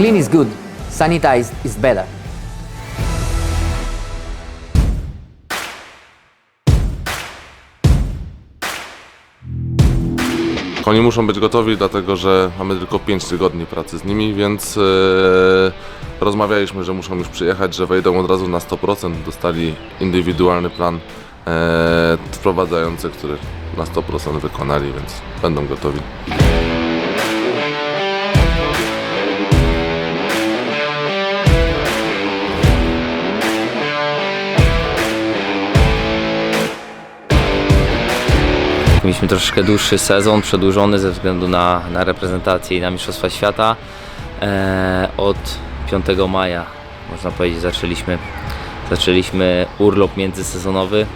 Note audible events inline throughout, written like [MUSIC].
Clean is good, sanitized is better. Oni muszą być gotowi, dlatego że mamy tylko 5 tygodni pracy z nimi, więc e, rozmawialiśmy, że muszą już przyjechać, że wejdą od razu na 100%. Dostali indywidualny plan e, wprowadzający, który na 100% wykonali, więc będą gotowi. Mieliśmy troszeczkę dłuższy sezon, przedłużony ze względu na, na reprezentację i na Mistrzostwa Świata. E, od 5 maja, można powiedzieć, zaczęliśmy, zaczęliśmy urlop międzysezonowy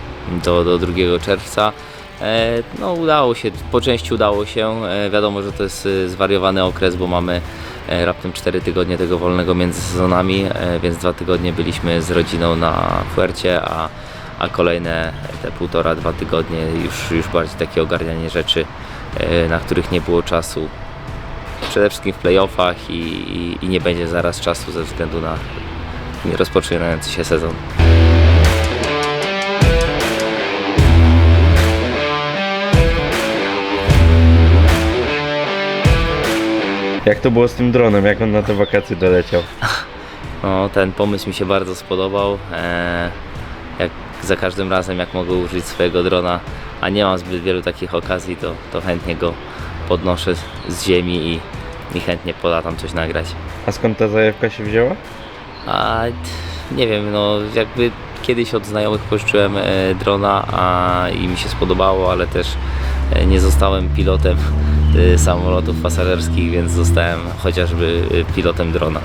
do, do 2 czerwca. E, no udało się, po części udało się. E, wiadomo, że to jest e, zwariowany okres, bo mamy e, raptem 4 tygodnie tego wolnego między sezonami, e, więc dwa tygodnie byliśmy z rodziną na Fuercie, a a kolejne te półtora, dwa tygodnie już, już bardziej takie ogarnianie rzeczy, e, na których nie było czasu. Przede wszystkim w playoffach i, i, i nie będzie zaraz czasu ze względu na rozpoczynający się sezon. Jak to było z tym dronem? Jak on na te wakacje doleciał? [LAUGHS] No, ten pomysł mi się bardzo spodobał. E, jak za każdym razem, jak mogę użyć swojego drona, a nie mam zbyt wielu takich okazji, to, to chętnie go podnoszę z- ziemi i, i chętnie podatam coś nagrać. A skąd ta zajawka się wzięła? A nie wiem, no jakby kiedyś od znajomych pożyczyłem e, drona a, i mi się spodobało, ale też e, nie zostałem pilotem e, samolotów pasażerskich, więc zostałem chociażby e, pilotem drona.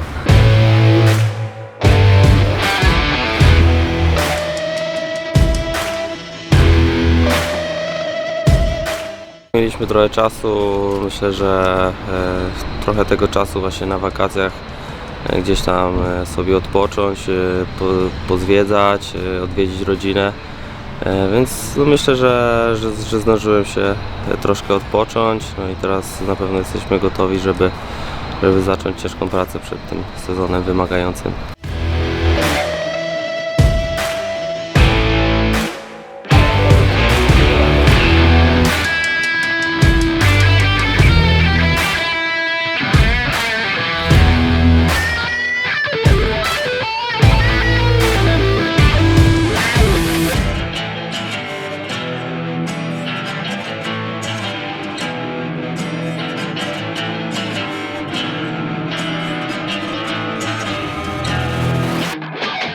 Mieliśmy trochę czasu, myślę, że e, trochę tego czasu właśnie na wakacjach e, gdzieś tam e, sobie odpocząć, po, pozwiedzać, odwiedzić rodzinę. Więc no myślę, że, że, że zdążyłem się troszkę odpocząć, no i teraz na pewno jesteśmy gotowi, żeby, żeby zacząć ciężką pracę przed tym sezonem wymagającym.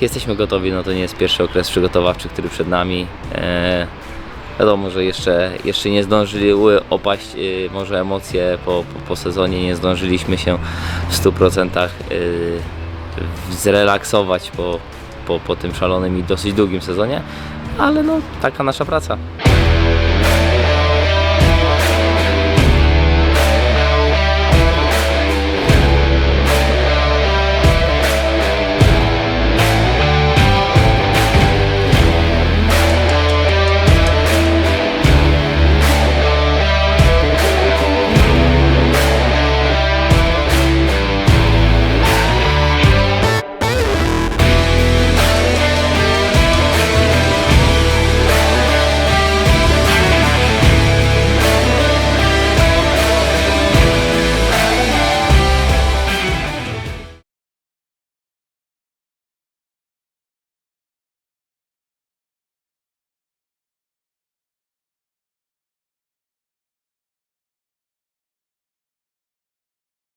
Jesteśmy gotowi, no to nie jest pierwszy okres przygotowawczy, który przed nami. E, wiadomo, że jeszcze, jeszcze nie zdążyły opaść e, może emocje po, po, po sezonie, nie zdążyliśmy się w 100% e, zrelaksować po, po, po tym szalonym i dosyć długim sezonie, ale no taka nasza praca.